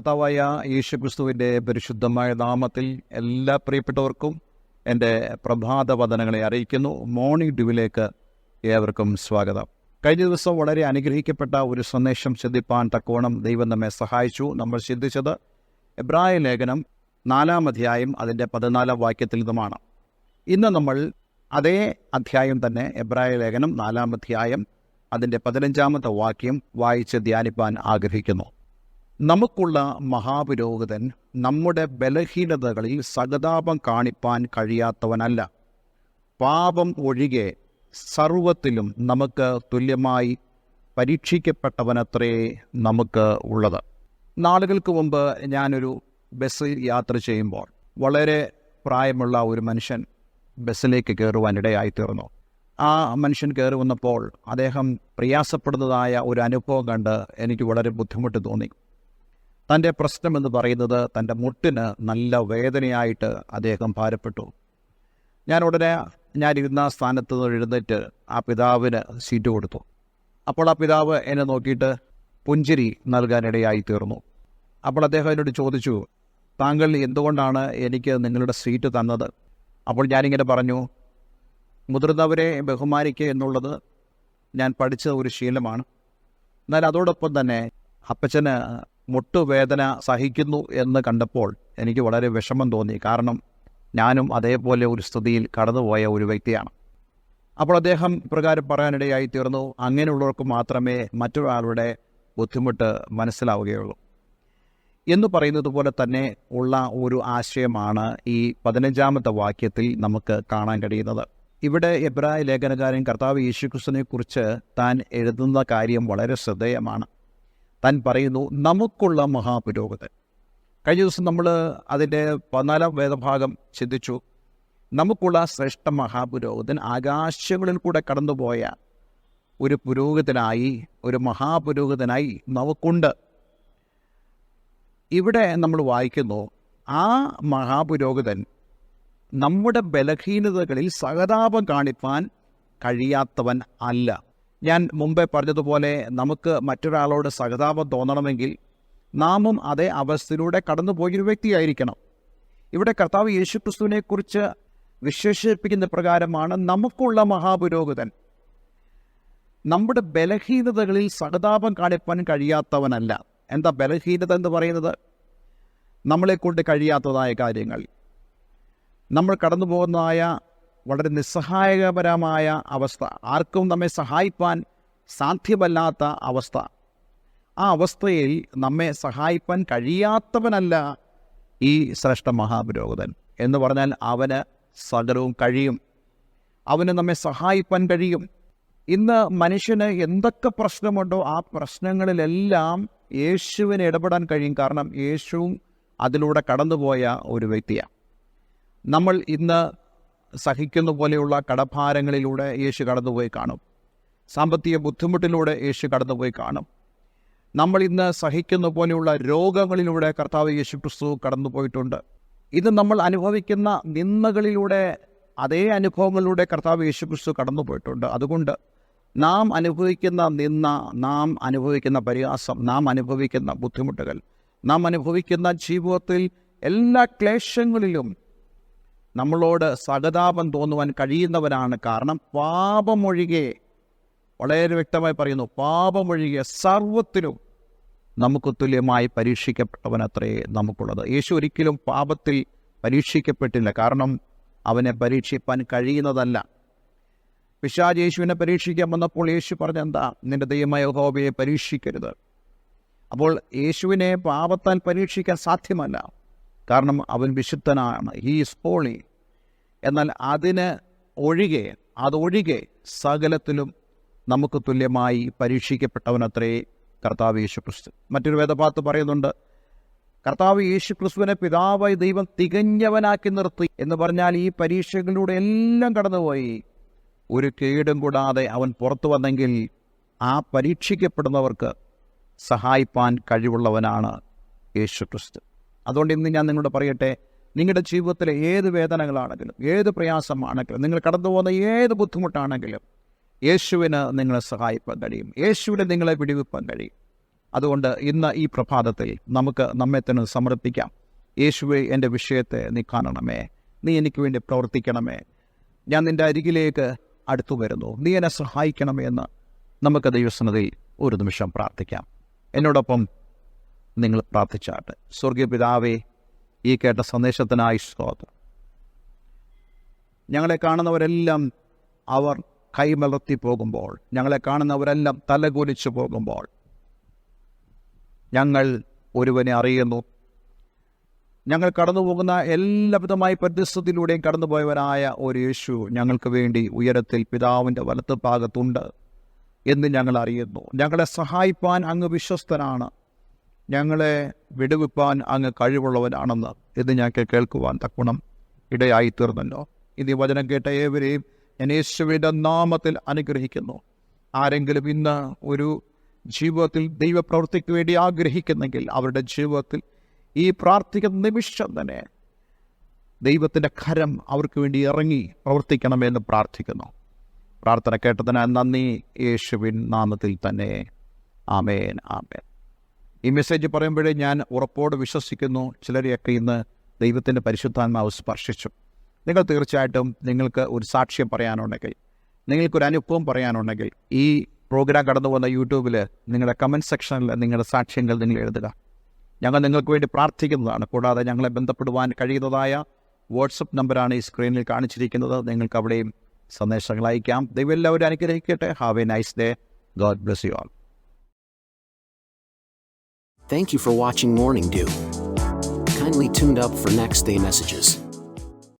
കർത്താവായ യേശുക്രിസ്തുവിന്റെ പരിശുദ്ധമായ നാമത്തിൽ എല്ലാ പ്രിയപ്പെട്ടവർക്കും എന്റെ പ്രഭാത വദനങ്ങളെ അറിയിക്കുന്നു. മോർണിംഗ് ഡ്യൂവിലേക്ക് ഏവർക്കും സ്വാഗതം. കഴിഞ്ഞ ദിവസം വളരെ അനുഗ്രഹിക്കപ്പെട്ട ഒരു സന്ദേശം ചിന്തിപ്പാൻ തക്കോണം ദൈവം നമ്മെ സഹായിച്ചു. നമ്മൾ ചിന്തിച്ചത് എബ്രായ ലേഖനം നാലാം അധ്യായം അതിന്റെ പതിനാലാം വാക്യത്തിൽ നിന്നുമാണ് ഇന്ന് നമ്മൾ അതേ അധ്യായം തന്നെ എബ്രായ ലേഖനം നാലാം അധ്യായം അതിന്റെ പതിനഞ്ചാമത്തെ വാക്യം വായിച്ച് ധ്യാനിപ്പാൻ ആഗ്രഹിക്കുന്നു. നമുക്കുള്ള മഹാപുരോഹിതൻ നമ്മുടെ ബലഹീനതകളിൽ സഹതാപം കാണിപ്പാൻ കഴിയാത്തവനല്ല. പാപം ഒഴികെ സർവത്തിലും നമുക്ക് തുല്യമായി പരീക്ഷിക്കപ്പെട്ടവനത്രേ നമുക്ക് ഉള്ളത്. നാളുകൾക്ക് മുമ്പ് ഞാനൊരു ബസ്സിൽ യാത്ര ചെയ്യുമ്പോൾ വളരെ പ്രായമുള്ള ഒരു മനുഷ്യൻ ബസ്സിലേക്ക് കയറുവാനിടയായി തീർന്നു ആ മനുഷ്യൻ കയറി വന്നപ്പോൾ അദ്ദേഹം പ്രയാസപ്പെടുന്നതായ ഒരു അനുഭവം കണ്ട് എനിക്ക് വളരെ ബുദ്ധിമുട്ട് തോന്നി. തന്റെ പ്രശ്നമെന്ന് പറയുന്നത് തന്റെ മുട്ടിന് നല്ല വേദനയായിട്ട് അദ്ദേഹം ഭാരപ്പെട്ടു. ഞാൻ ഉടനെ ഞാൻ ഇരുന്ന സ്ഥാനത്ത് നിന്ന് എഴുന്നേറ്റ് ആ പിതാവിന് സീറ്റ് കൊടുത്തു. അപ്പോൾ ആ പിതാവ് എന്നെ നോക്കിയിട്ട് പുഞ്ചിരി നൽകാനിടയായി തീർന്നു. അപ്പോൾ അദ്ദേഹം എന്നോട് ചോദിച്ചു താങ്കൾ എന്തുകൊണ്ടാണ് എനിക്ക് നിങ്ങളുടെ സീറ്റ് തന്നത്? അപ്പോൾ ഞാനിങ്ങനെ പറഞ്ഞു മുതിർന്നവരെ ബഹുമാനിക്കുക എന്നുള്ളത് ഞാൻ പഠിച്ച ഒരു ശീലമാണ്. എന്നാൽ അതോടൊപ്പം തന്നെ അപ്പച്ചന് മുട്ടുവേദന സഹിക്കുന്നു എന്ന് കണ്ടപ്പോൾ എനിക്ക് വളരെ വിഷമം തോന്നി. കാരണം ഞാനും അതേപോലെ ഒരു സ്ഥിതിയിൽ കടന്നുപോയ ഒരു വ്യക്തിയാണ്. അപ്പോൾ അദ്ദേഹം ഇപ്രകാരം പറയാനിടയായി തീർന്നു. അങ്ങനെയുള്ളവർക്ക് മാത്രമേ മറ്റൊരാളുടെ ബുദ്ധിമുട്ട് മനസ്സിലാവുകയുള്ളൂ. എന്ന് പറയുന്നത് പോലെ തന്നെ ഉള്ള ഒരു ആശയമാണ് ഈ പതിനഞ്ചാമത്തെ വാക്യത്തിൽ നമുക്ക് കാണാൻ കഴിയുന്നത്. ഇവിടെ എബ്രായ ലേഖനകാരൻ കർത്താവ് യേശുക്രിസ്തുവിനെ കുറിച്ച് താൻ എഴുതുന്ന കാര്യം വളരെ ശ്രദ്ധേയമാണ്. താൻ പറയുന്നു നമുക്കുള്ള മഹാപുരോഗതൻ കഴിഞ്ഞ ദിവസം നമ്മൾ അതിന്റെ പതിനാലാം വേദഭാഗം ചിന്തിച്ചു. നമുക്കുള്ള ശ്രേഷ്ഠ മഹാപുരോഹിതൻ ആകാശങ്ങളിൽ കൂടെ കടന്നുപോയ ഒരു പുരോഹിതനായി ഒരു മഹാപുരോഹിതനായി നമുക്കുണ്ട്. ഇവിടെ നമ്മൾ വായിക്കുന്നു ആ മഹാപുരോഹിതൻ നമ്മുടെ ബലഹീനതകളിൽ സഹതാപം കാണിപ്പാൻ കഴിയാത്തവൻ അല്ല. ഞാൻ മുമ്പേ പറഞ്ഞതുപോലെ നമുക്ക് മറ്റൊരാളോട് സഹതാപം തോന്നണമെങ്കിൽ നാമും അതേ അവസ്ഥയിലൂടെ കടന്നുപോയൊരു വ്യക്തിയായിരിക്കണം. ഇവിടെ കർത്താവ് യേശുക്രിസ്തുവിനെക്കുറിച്ച് വിശേഷിപ്പിക്കുന്ന പ്രകാരമാണ് നമുക്കുള്ള മഹാപുരോഹിതൻ. നമ്മുടെ ബലഹീനതകളിൽ സഹതാപം കാണിപ്പാൻ കഴിയാത്തവനല്ല. എന്താ ബലഹീനത എന്ന് പറയുന്നത്? നമ്മളെക്കൊണ്ട് കഴിയാത്തതായ കാര്യങ്ങൾ. നമ്മൾ കടന്നു പോകുന്നതായ വളരെ നിസ്സഹായകപരമായ അവസ്ഥ. ആർക്കും നമ്മെ സഹായിപ്പാൻ സാധ്യമല്ലാത്ത അവസ്ഥ. ആ അവസ്ഥയിൽ നമ്മെ സഹായിപ്പാൻ കഴിയാത്തവനല്ല ഈ ശ്രേഷ്ഠ മഹാപുരോഹിതൻ എന്ന് പറഞ്ഞാൽ അവന് സകലവും കഴിയും. അവന് നമ്മെ സഹായിപ്പാൻ കഴിയും. ഇന്ന് മനുഷ്യന് എന്തൊക്കെ പ്രശ്നമുണ്ടോ ആ പ്രശ്നങ്ങളിലെല്ലാം യേശുവിന് ഇടപെടാൻ കഴിയും. കാരണം യേശുവും അതിലൂടെ കടന്നുപോയ ഒരു വ്യക്തിയാണ്. നമ്മൾ ഇന്ന് സഹിക്കുന്ന പോലെയുള്ള കടഭാരങ്ങളിലൂടെ യേശു കടന്നുപോയി കാണും. സാമ്പത്തിക ബുദ്ധിമുട്ടിലൂടെ യേശു കടന്നുപോയി കാണും. നമ്മൾ ഇന്ന് സഹിക്കുന്ന പോലെയുള്ള രോഗങ്ങളിലൂടെ കർത്താവ് യേശു ക്രിസ്തു കടന്നുപോയിട്ടുണ്ട്. ഇത് നമ്മൾ അനുഭവിക്കുന്ന നിന്ദകളിലൂടെ അതേ അനുഭവങ്ങളിലൂടെ കർത്താവ് യേശു ക്രിസ്തു കടന്നുപോയിട്ടുണ്ട്. അതുകൊണ്ട് നാം അനുഭവിക്കുന്ന നിന്ന നാം അനുഭവിക്കുന്ന പരിഹാസം നാം അനുഭവിക്കുന്ന ബുദ്ധിമുട്ടുകൾ നാം അനുഭവിക്കുന്ന ജീവിതത്തിൽ എല്ലാ ക്ലേശങ്ങളിലും നമ്മളോട് സഹതാപം തോന്നുവാൻ കഴിയുന്നവനാണ് കാരണം പാപമൊഴികെ വളരെ വ്യക്തമായി പറയുന്നു പാപമൊഴികെ സർവത്തിലും നമുക്ക് തുല്യമായി പരീക്ഷിക്കപ്പെട്ടവനത്രേ നമുക്കുള്ളത്. യേശു ഒരിക്കലും പാപത്തിൽ പരീക്ഷിക്കപ്പെട്ടില്ല. കാരണം അവനെ പരീക്ഷിപ്പാൻ കഴിയുന്നതല്ല. പിശാജ് യേശുവിനെ പരീക്ഷിക്കാൻ വന്നപ്പോൾ യേശു പറഞ്ഞെന്താ? നിന്റെ ദൈവമായ ഹോബയെ പരീക്ഷിക്കരുത്. അപ്പോൾ യേശുവിനെ പാപത്താൽ പരീക്ഷിക്കാൻ സാധ്യമല്ല. കാരണം അവൻ വിശുദ്ധനാണ്. ഹീ ഈസ് ഹോളി എന്നാൽ അതിന് ഒഴികെ അതൊഴികെ സകലത്തിലും നമുക്ക് തുല്യമായി പരീക്ഷിക്കപ്പെട്ടവനത്രേ കർത്താവ് യേശു ക്രിസ്തു മറ്റൊരു വേദഭാഗത്ത് പറയുന്നുണ്ട് കർത്താവ് യേശു ക്രിസ്തുവിനെ പിതാവായി ദൈവം തികഞ്ഞവനാക്കി നിർത്തി. എന്ന് പറഞ്ഞാൽ ഈ പരീക്ഷകളിലൂടെ എല്ലാം കടന്നുപോയി. ഒരു കേടും കൂടാതെ അവൻ പുറത്തു വന്നെങ്കിൽ ആ പരീക്ഷിക്കപ്പെടുന്നവർക്ക് സഹായിപ്പാൻ കഴിവുള്ളവനാണ് യേശു ക്രിസ്തു അതുകൊണ്ട് ഇന്ന് ഞാൻ നിങ്ങളോട് പറയട്ടെ നിങ്ങളുടെ ജീവിതത്തിലെ ഏത് വേദനകളാണെങ്കിലും ഏത് പ്രയാസമാണെങ്കിലും നിങ്ങൾ കടന്നു പോകുന്ന ഏത് ബുദ്ധിമുട്ടാണെങ്കിലും യേശുവിന് നിങ്ങളെ സഹായിപ്പാൻ കഴിയും. യേശുവിനെ നിങ്ങളെ പിടിവിപ്പാൻ കഴിയും. അതുകൊണ്ട് ഇന്ന് ഈ പ്രഭാതത്തിൽ നമുക്ക് നമ്മെ തന്നെ സമർപ്പിക്കാം. യേശുവെ എന്റെ വിഷയത്തെ നീ കാണണമേ. നീ എനിക്ക് വേണ്ടി പ്രവർത്തിക്കണമേ. ഞാൻ നിന്റെ അരികിലേക്ക് അടുത്തു വരുന്നു. നീ എന്നെ സഹായിക്കണമേ എന്ന് നമുക്ക് ദൈവസന്നതയിൽ ഒരു നിമിഷം പ്രാർത്ഥിക്കാം. എന്നോടൊപ്പം നിങ്ങൾ പ്രാർത്ഥിച്ചാട്ടെ. സ്വർഗീയ പിതാവേ ഈ കേട്ട സന്ദേശത്തിനായി സ്തോത്രം. ഞങ്ങളെ കാണുന്നവരെല്ലാം അവർ കൈമലർത്തി പോകുമ്പോൾ ഞങ്ങളെ കാണുന്നവരെല്ലാം തലകുലിച്ചു പോകുമ്പോൾ ഞങ്ങൾ ഒരുവനെ അറിയുന്നു. ഞങ്ങൾ കടന്നു പോകുന്ന എല്ലാവിധമായ പരിസ്ഥിതിയിലൂടെയും കടന്നുപോയവനായ ഒരു യേശു ഞങ്ങൾക്ക് വേണ്ടി ഉയരത്തിൽ പിതാവിന്റെ വലത്ത് ഭാഗത്തുണ്ട് എന്ന് ഞങ്ങൾ അറിയുന്നു. ഞങ്ങളെ സഹായിപ്പാൻ അങ്ങ് വിശ്വസ്തനാണ്. ഞങ്ങളെ വിടുവിപ്പാൻ അങ്ങ് കഴിവുള്ളവനാണെന്ന് ഇത് ഞങ്ങൾക്ക് കേൾക്കുവാൻ തക്കുണം ഇടയായി തീർന്നല്ലോ ഇനി വചനം കേട്ട ഏവരെയും ഞാൻ യേശുവിന്റെ നാമത്തിൽ അനുഗ്രഹിക്കുന്നു. ആരെങ്കിലും ഇന്ന് ഒരു ജീവിതത്തിൽ ദൈവപ്രവൃത്തിക്ക് വേണ്ടി ആഗ്രഹിക്കുന്നെങ്കിൽ അവരുടെ ജീവിതത്തിൽ ഈ പ്രാർത്ഥിക്കുന്ന നിമിഷം തന്നെ ദൈവത്തിന്റെ കരം അവർക്ക് വേണ്ടി ഇറങ്ങി പ്രവർത്തിക്കണമെന്ന് പ്രാർത്ഥിക്കുന്നു. പ്രാർത്ഥന കേട്ടതിന് നന്ദി. യേശുവിൻ നാമത്തിൽ തന്നെ. ആമേൻ ആമേൻ. ഈ മെസ്സേജ് പറയുമ്പോഴേ ഞാൻ ഉറപ്പോട് വിശ്വസിക്കുന്നു. ചിലരെയൊക്കെ ഇന്ന് ദൈവത്തിന്റെ പരിശുദ്ധാത്മാവ് സ്പർശിച്ചു. നിങ്ങൾ തീർച്ചയായിട്ടും നിങ്ങൾക്ക് ഒരു സാക്ഷ്യം പറയാനുണ്ടെങ്കിൽ നിങ്ങൾക്കൊരു അനുഭവം പറയാനുണ്ടെങ്കിൽ ഈ പ്രോഗ്രാം കടന്നു വന്ന യൂട്യൂബിൽ നിങ്ങളുടെ കമന്റ് സെക്ഷനിൽ നിങ്ങളുടെ സാക്ഷ്യങ്ങൾ നിങ്ങൾ എഴുതുക. ഞങ്ങൾ നിങ്ങൾക്ക് വേണ്ടി പ്രാർത്ഥിക്കുന്നതാണ്. കൂടാതെ ഞങ്ങളെ ബന്ധപ്പെടുവാൻ കഴിയുന്നതായ വാട്സപ്പ് നമ്പറാണ് ഈ സ്ക്രീനിൽ കാണിച്ചിരിക്കുന്നത്. നിങ്ങൾക്ക് അവിടെയും സന്ദേശങ്ങൾ അയക്കാം. ദൈവം എല്ലാവരും അനുഗ്രഹിക്കട്ടെ. Have a nice day God bless you all Thank you for watching Morning Dew. Kindly tuned up for next day messages.